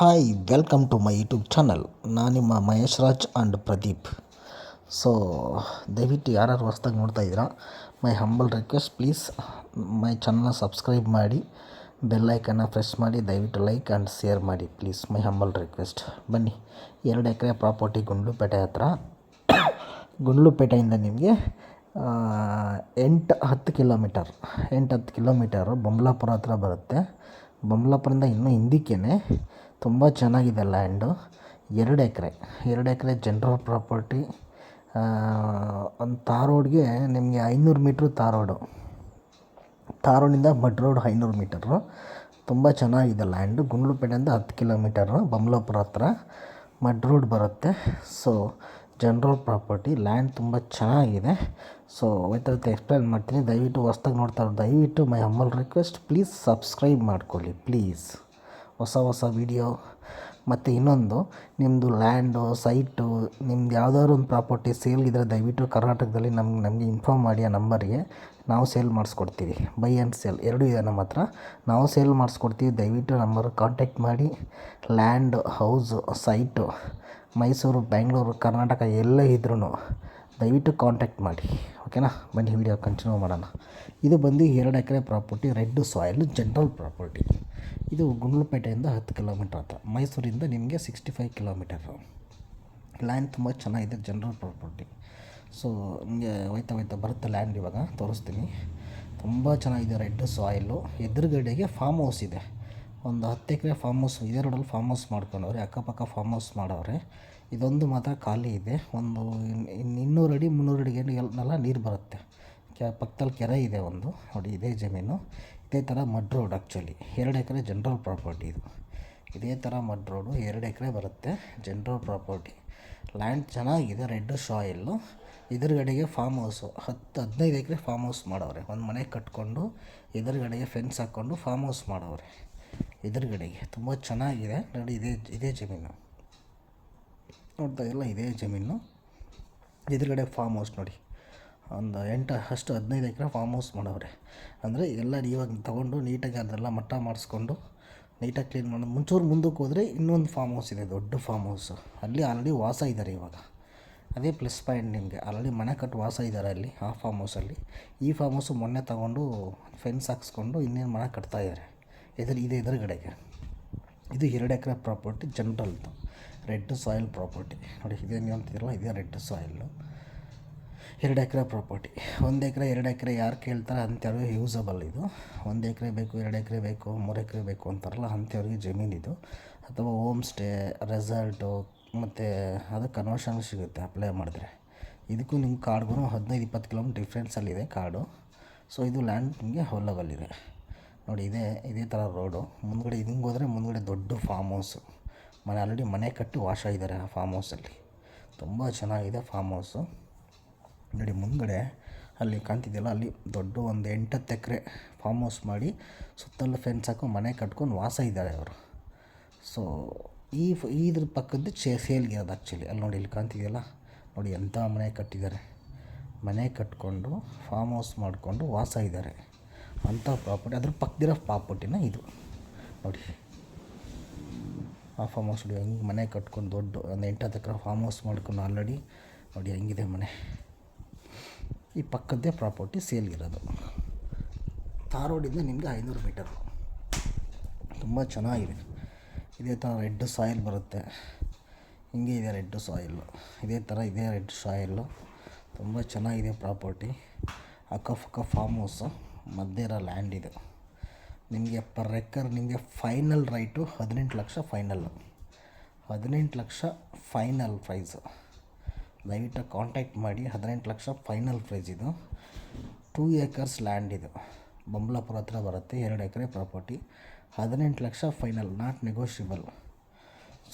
Hi, welcome to my YouTube channel. ನಾನು ನಿಮ್ಮ Mahesh Raj and Pradeep. So ದಯವಿಟ್ಟು ಯಾರ್ಯಾರು ಹೊಸ್ದಾಗಿ ನೋಡ್ತಾ ಇದ್ದೀರಾ, my humble request, please my ಚಾನಲ್ನ ಸಬ್ಸ್ಕ್ರೈಬ್ ಮಾಡಿ, ಬೆಲ್ ಐಕನ್ನ ಪ್ರೆಸ್ ಮಾಡಿ, ದಯವಿಟ್ಟು ಲೈಕ್ ಆ್ಯಂಡ್ ಶೇರ್ ಮಾಡಿ, ಪ್ಲೀಸ್ ಮೈ ಹಂಬಲ್ ರಿಕ್ವೆಸ್ಟ್. ಬನ್ನಿ, ಎರಡು ಎಕರೆ ಪ್ರಾಪರ್ಟಿ ಗುಂಡ್ಲುಪೇಟೆ ಹತ್ರ. ಗುಂಡ್ಲುಪೇಟೆಯಿಂದ ನಿಮಗೆ ಎಂಟು ಹತ್ತು ಕಿಲೋಮೀಟರ್, ಎಂಟು ಹತ್ತು ಕಿಲೋಮೀಟರು ಬೊಮ್ಲಾಪುರ ಹತ್ರ ಬರುತ್ತೆ. ಬೊಮ್ಲಾಪುರದಿಂದ ಇನ್ನೂ ಹಿಂದಕ್ಕೇ ತುಂಬ ಚೆನ್ನಾಗಿದೆ ಲ್ಯಾಂಡು. ಎರಡು ಎಕರೆ ಎರಡು ಎಕರೆ ಜನರಲ್ ಪ್ರಾಪರ್ಟಿ. ಒಂದು ತಾರ್ ರೋಡ್ಗೆ ನಿಮಗೆ ಐನೂರು metre tar road mud road ಐನೂರು ಮೀಟರು. ತುಂಬ ಚೆನ್ನಾಗಿದೆ ಲ್ಯಾಂಡು. ಗುಂಡ್ಲುಪೇಟೆಯಿಂದ ಹತ್ತು ಕಿಲೋಮೀಟರು ಬೊಮ್ಲಾಪುರ ಹತ್ರ. ಮಡ್ ರೋಡ್ ಬರುತ್ತೆ. ಸೊ ಜನರಲ್ ಪ್ರಾಪರ್ಟಿ ಲ್ಯಾಂಡ್ ತುಂಬ ಚೆನ್ನಾಗಿದೆ. ಸೊ ಹೋಯ್ತಾ ಎಕ್ಸ್ಪ್ಲೈನ್ ಮಾಡ್ತೀನಿ. ದಯವಿಟ್ಟು ಹೊಸ್ದಾಗಿ ನೋಡ್ತಾ ದಯವಿಟ್ಟು my humble request please subscribe ಮಾಡ್ಕೊಳ್ಳಿ ಪ್ಲೀಸ್ ಹೊಸ ಹೊಸ ವೀಡಿಯೋ ಮತ್ತು ಇನ್ನೊಂದು ನಿಮ್ಮದು ಲ್ಯಾಂಡು, ಸೈಟು, ನಿಮ್ದು ಯಾವ್ದಾದ್ರು ಒಂದು ಪ್ರಾಪರ್ಟಿ ಸೇಲ್ಗಿದ್ರೆ ದಯವಿಟ್ಟು ಕರ್ನಾಟಕದಲ್ಲಿ ನಮ್ಗೆ ನಮಗೆ ಇನ್ಫಾರ್ಮ್ ಮಾಡಿ ಆ ನಂಬರಿಗೆ ನಾವು ಸೇಲ್ ಮಾಡಿಸ್ಕೊಡ್ತೀವಿ. ಬೈ ಆ್ಯಂಡ್ ಸೇಲ್ ಎರಡೂ ಇದೆ ನಮ್ಮ ಹತ್ರ. ನಾವು ಸೇಲ್ ಮಾಡಿಸ್ಕೊಡ್ತೀವಿ. ದಯವಿಟ್ಟು ನಂಬರ್ ಕಾಂಟ್ಯಾಕ್ಟ್ ಮಾಡಿ. Land, house, site, Mysuru, Bengaluru, Karnataka ಎಲ್ಲೇ ಇದ್ರೂ ದಯವಿಟ್ಟು ಕಾಂಟ್ಯಾಕ್ಟ್ ಮಾಡಿ. ಓಕೆನಾ? ಬನ್ನಿ, ವಿಡಿಯೋ ಕಂಟಿನ್ಯೂ ಮಾಡೋಣ. ಇದು ಬಂದು ಎರಡು ಎಕರೆ property, red soil, general property. ಇದು ಗುಂಡ್ಲುಪೇಟೆಯಿಂದ ಹತ್ತು ಕಿಲೋಮೀಟ್ರ್ ಹತ್ರ. ಮೈಸೂರಿಂದ ನಿಮಗೆ ಸಿಕ್ಸ್ಟಿ ಫೈವ್ ಕಿಲೋಮೀಟರು. ಲ್ಯಾಂಡ್ ತುಂಬ ಚೆನ್ನಾಗಿದೆ, ಜನರಲ್ ಪ್ರಾಪರ್ಟಿ. ಸೊ ನಿಮಗೆ ಹೋಯ್ತಾ ಹೋಯ್ತಾ ಬರುತ್ತೆ ಲ್ಯಾಂಡ್ ಇವಾಗ, ತೋರಿಸ್ತೀನಿ. ತುಂಬ ಚೆನ್ನಾಗಿದೆ ರೆಡ್ ಸಾಯಿಲು. ಎದುರುಗಡೆಗೆ ಫಾರ್ಮ್ ಹೌಸ್ ಇದೆ. ಒಂದು ಹತ್ತು ಎಕರೆ ಫಾರ್ಮ್ ಹೌಸ್ ಇದೇ ರೋಡಲ್ಲಿ ಫಾರ್ಮ್ ಹೌಸ್ ಮಾಡ್ಕೊಂಡವ್ರೆ, ಅಕ್ಕಪಕ್ಕ ಫಾರ್ಮ್ ಹೌಸ್ ಮಾಡವ್ರೆ. ಇದೊಂದು ಮಾತ್ರ ಖಾಲಿ ಇದೆ. ಒಂದು ಇನ್ನು ಇನ್ನೂರು ಅಡಿ ಮುನ್ನೂರು ಅಡಿಗೆ ಎಲ್ಲ ನೀರು ಬರುತ್ತೆ. ಕೆ ಪಕ್ಕದಲ್ಲಿ ಕೆರೆ ಇದೆ ಒಂದು. ನೋಡಿ, ಇದೇ ಜಮೀನು. ಇದೇ ಥರ ಮಡ್ ರೋಡ್ ಆ್ಯಕ್ಚುಲಿ ಎರಡು ಎಕರೆ ಜನರಲ್ ಪ್ರಾಪರ್ಟಿ ಇದು. ಇದೇ ಥರ ಮಡ್ ರೋಡು ಎರಡು ಎಕರೆ ಬರುತ್ತೆ ಜನರಲ್ ಪ್ರಾಪರ್ಟಿ ಲ್ಯಾಂಡ್ ಚೆನ್ನಾಗಿದೆ, ರೆಡ್ ಶಾಯಿಲ್ಲು ಎದುರುಗಡೆಗೆ ಫಾರ್ಮ್ ಹೌಸು ಹತ್ತು, ಹದಿನೈದು ಎಕರೆ ಫಾರ್ಮ್ ಹೌಸ್ ಮಾಡವ್ರೆ. ಒಂದು ಮನೆ ಕಟ್ಕೊಂಡು ಎದುರುಗಡೆಗೆ ಫೆನ್ಸ್ ಹಾಕ್ಕೊಂಡು ಫಾರ್ಮ್ ಹೌಸ್ ಮಾಡವ್ರೆ. ಎದುರುಗಡೆಗೆ. ತುಂಬ ಚೆನ್ನಾಗಿದೆ. ನೋಡಿ, ಇದೇ ಇದೇ ಜಮೀನು. ನೋಡ್ತಾ ಇಲ್ಲ ಇದೇ ಜಮೀನು. ಎದುರುಗಡೆ ಫಾರ್ಮ್ ಹೌಸ್ ನೋಡಿ. ಒಂದು ಎಂಟು, ಅಷ್ಟು ಹದಿನೈದು ಎಕರೆ ಫಾರ್ಮ್ ಹೌಸ್ ಮಾಡವ್ರೆ. ಅಂದರೆ ಎಲ್ಲ ಇವಾಗ ತೊಗೊಂಡು ನೀಟಾಗಿ ಅದೆಲ್ಲ ಮಟ್ಟ ಮಾಡಿಸ್ಕೊಂಡು ನೀಟಾಗಿ ಕ್ಲೀನ್ ಮಾಡಿ, ಮುಂಚೂರು ಮುಂದಕ್ಕೆ ಹೋದರೆ ಇನ್ನೊಂದು ಫಾರ್ಮ್ ಹೌಸ್ ಇದೆ, ದೊಡ್ಡ ಫಾರ್ಮ್ ಹೌಸು ಅಲ್ಲಿ ಆಲ್ರೆಡಿ ವಾಸ ಇದ್ದಾರೆ ಇವಾಗ. ಅದೇ ಪ್ಲಸ್ ಪಾಯಿಂಟ್ ನಿಮಗೆ. ಆಲ್ರೆಡಿ ಮನೆ ಕಟ್ಟು ವಾಸ ಇದ್ದಾರೆ ಅಲ್ಲಿ, ಆ ಫಾರ್ಮ್ ಹೌಸಲ್ಲಿ ಈ ಫಾರ್ಮ್ ಹೌಸು ಮೊನ್ನೆ ತೊಗೊಂಡು ಫೆನ್ಸ್ ಹಾಕ್ಸ್ಕೊಂಡು ಇನ್ನೇನು ಮನೆ ಕಟ್ತಾ ಇದ್ದಾರೆ ಎದುರು, ಇದೆ ಎದುರುಗಡೆಗೆ. ಇದು ಎರಡು ಎಕರೆ ಪ್ರಾಪರ್ಟಿ ಜನರಲ್ದು ರೆಡ್ ಸಾಯಿಲ್ ಪ್ರಾಪರ್ಟಿ ನೋಡಿ ಇದೇನು ನೀವು ಅಂತಿದ್ರಲ್ಲ ಇದೇ ರೆಡ್ ಸಾಯಿಲ್ಲು ಎರಡು ಎಕರೆ ಪ್ರಾಪರ್ಟಿ ಒಂದು ಎಕರೆ, ಎರಡು ಎಕರೆ ಯಾರು ಕೇಳ್ತಾರೆ ಅಂಥವ್ರಿಗೆ ಯೂಸಬಲ್ ಇದು. ಒಂದು ಎಕರೆ ಬೇಕು, ಎರಡು ಎಕರೆ ಬೇಕು, ಮೂರು ಎಕರೆ ಬೇಕು ಅಂತಾರಲ್ಲ, ಅಂಥವ್ರಿಗೆ ಇದು. ಅಥವಾ ಹೋಮ್ ಸ್ಟೇ ರೆಸಾರ್ಟು ಮತ್ತು ಅದು ಕನ್ವರ್ಷನ್ ಸಿಗುತ್ತೆ ಅಪ್ಲೈ ಮಾಡಿದ್ರೆ. ಇದಕ್ಕೂ ನಿಮ್ಮ ಕಾರ್ಡ್ಗೂ ಹದಿನೈದು, ಇಪ್ಪತ್ತು ಕಿಲೋಮೀಟ್ರ್ ಡಿಫ್ರೆನ್ಸಲ್ಲಿದೆ ಕಾರ್ಡು ಸೊ ಇದು ಲ್ಯಾಂಡ್ ನಿಮಗೆ ಅವೈಲಬಲ್ ಇದೆ. ನೋಡಿ, ಇದೇ ಇದೇ ಥರ ರೋಡು ಮುಂದ್ಗಡೆ ಹಿಂಗೆ ಹೋದರೆ ಮುಂದ್ಗಡೆ ದೊಡ್ಡ ಫಾರ್ಮ್ ಹೌಸು ಮನೆ ಆಲ್ರೆಡಿ ಮನೆ ಕಟ್ಟಿ ವಾಶ ಇದ್ದಾರೆ ಆ ಫಾರ್ಮ್ ಹೌಸಲ್ಲಿ ತುಂಬ ಚೆನ್ನಾಗಿದೆ ಫಾರ್ಮ್ ಹೌಸು ನೋಡಿ ಮುಂದ್ಗಡೆ ಅಲ್ಲಿ ಕಾಣ್ತಿದೆಯಲ್ಲ, ಅಲ್ಲಿ ದೊಡ್ಡ ಒಂದು ಎಂಟತ್ತು ಎಕರೆ ಫಾರ್ಮ್ ಹೌಸ್ ಮಾಡಿ ಸುತ್ತಲೂ ಫೆನ್ಸ್ ಹಾಕೊಂಡು ಮನೆ ಕಟ್ಕೊಂಡು ವಾಸ ಇದ್ದಾರೆ ಅವರು. ಸೊ ಈ ಇದ್ರ ಪಕ್ಕದ್ದು ಚೇ ಸೇಲ್ಗೆ ಇರೋದು ಆ್ಯಕ್ಚುಲಿ ಅಲ್ಲಿ ನೋಡಿ, ಇಲ್ಲಿ ಕಾಣ್ತಿದೆಯಲ್ಲ, ನೋಡಿ ಎಂಥ ಮನೆ ಕಟ್ಟಿದ್ದಾರೆ. ಮನೆ ಕಟ್ಕೊಂಡು ಫಾರ್ಮ್ ಹೌಸ್ ಮಾಡಿಕೊಂಡು ವಾಸ ಇದ್ದಾರೆ. ಅಂಥ ಪ್ರಾಪರ್ಟಿ ಅದ್ರ ಪಕ್ಕದಿರೋ ಪ್ರಾಪರ್ಟಿನ ಇದು. ನೋಡಿ, ಆ ಫಾರ್ಮ್ ಹೌಸ್ ನೋಡಿ, ಹೆಂಗೆ ಮನೆ ಕಟ್ಕೊಂಡು ದೊಡ್ಡ, ಒಂದು ಎಂಟತ್ತು ಎಕರೆ ಫಾರ್ಮ್ ಹೌಸ್ ಮಾಡ್ಕೊಂಡು ಆಲ್ರೆಡಿ ನೋಡಿ, ಹೆಂಗಿದೆ ಮನೆ. ಈ ಪಕ್ಕದ್ದೇ ಪ್ರಾಪರ್ಟಿ ಸೇಲ್ಗಿರೋದು. ರೋಡಿಂದ ನಿಮಗೆ ಐನೂರು ಮೀಟರ್ ತುಂಬ ಚೆನ್ನಾಗಿದೆ. ಇದೇ ಥರ ರೆಡ್ ಸಾಯಿಲ್ ಬರುತ್ತೆ. ಹಿಂಗೆ ಇದೆ ರೆಡ್ ಸಾಯಿಲ್ಲು ಇದೇ ಥರ ಇದೇ ರೆಡ್ ಸಾಯಿಲ್ಲು ತುಂಬ ಚೆನ್ನಾಗಿದೆ ಪ್ರಾಪರ್ಟಿ. ಅಕ್ಕಪಕ್ಕ ಫಾರ್ಮ್ ಹೌಸು ಮಧ್ಯೆ ಇರೋ ಲ್ಯಾಂಡ್ ಇದು. ನಿಮಗೆ ಪರ್ ಎಕರ್ ನಿಮಗೆ ಫೈನಲ್ ರೈಟು ಹದಿನೆಂಟು ಲಕ್ಷ ಫೈನಲ್ಲು ಹದಿನೆಂಟು ಲಕ್ಷ ಫೈನಲ್ ಪ್ರೈಸು ದಯವಿಟ್ಟು ಕಾಂಟ್ಯಾಕ್ಟ್ ಮಾಡಿ. ಹದಿನೆಂಟು ಲಕ್ಷ ಫೈನಲ್ ಪ್ರೈಸ್ ಇದು. ಟೂ ಏಕರ್ಸ್ ಲ್ಯಾಂಡ್ ಇದು. ಬೊಂಬ್ಲಾಪುರ ಹತ್ರ ಬರುತ್ತೆ. ಎರಡು ಎಕರೆ ಪ್ರಾಪರ್ಟಿ ಹದಿನೆಂಟು lakh final not negotiable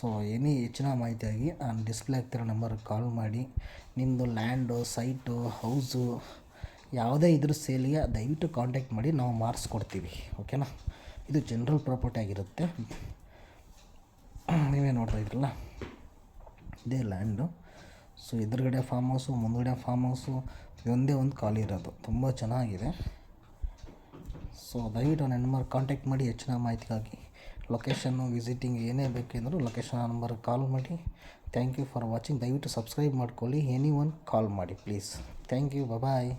so any ಹೆಚ್ಚಿನ ಮಾಹಿತಿಯಾಗಿ ನಾನು ಡಿಸ್ಪ್ಲೇ ಆಗ್ತಿರೋ ನಂಬರ್ಗೆ ಕಾಲ್ ಮಾಡಿ. ನಿಮ್ಮದು ಲ್ಯಾಂಡು ಸೈಟು ಹೌಸು ಯಾವುದೇ ಇದ್ರ ಸೇಲಿಗೆ ದಯವಿಟ್ಟು ಕಾಂಟ್ಯಾಕ್ಟ್ ಮಾಡಿ. ನಾವು ಮಾಡಿಸ್ಕೊಡ್ತೀವಿ ಓಕೆನಾ ಇದು ಜನರಲ್ ಪ್ರಾಪರ್ಟಿ ಆಗಿರುತ್ತೆ. ನೀವೇ ನೋಡ್ತಾ ಇದ್ರಲ್ಲ? ಇದೇ ಲ್ಯಾಂಡು ಸೊ ಎದುರುಗಡೆ ಫಾರ್ಮ್ ಹೌಸು ಮುಂದುಗಡೆ ಫಾರ್ಮ್ ಹೌಸು ಇದೊಂದೇ ಒಂದು ಖಾಲಿ ಇರೋದು. ತುಂಬ ಚೆನ್ನಾಗಿದೆ. ಸೊ ದಯವಿಟ್ಟು ನನ್ನ ನಂಬರ್ ಕಾಂಟ್ಯಾಕ್ಟ್ ಮಾಡಿ ಹೆಚ್ಚಿನ ಮಾಹಿತಿಗಾಗಿ. ಲೊಕೇಶನ್ನು ವಿಸಿಟಿಂಗ್ ಏನೇ ಬೇಕೆಂದರೂ ಲೊಕೇಶನ್ ನಂಬರ್ ಕಾಲ್ ಮಾಡಿ. ಥ್ಯಾಂಕ್ ಯು ಫಾರ್ ವಾಚಿಂಗ್ ದಯವಿಟ್ಟು ಸಬ್ಸ್ಕ್ರೈಬ್ ಮಾಡ್ಕೊಳ್ಳಿ. ಎನಿ ಒನ್ ಕಾಲ್ ಮಾಡಿ ಪ್ಲೀಸ್ ಥ್ಯಾಂಕ್ ಯು ಬಾಯ್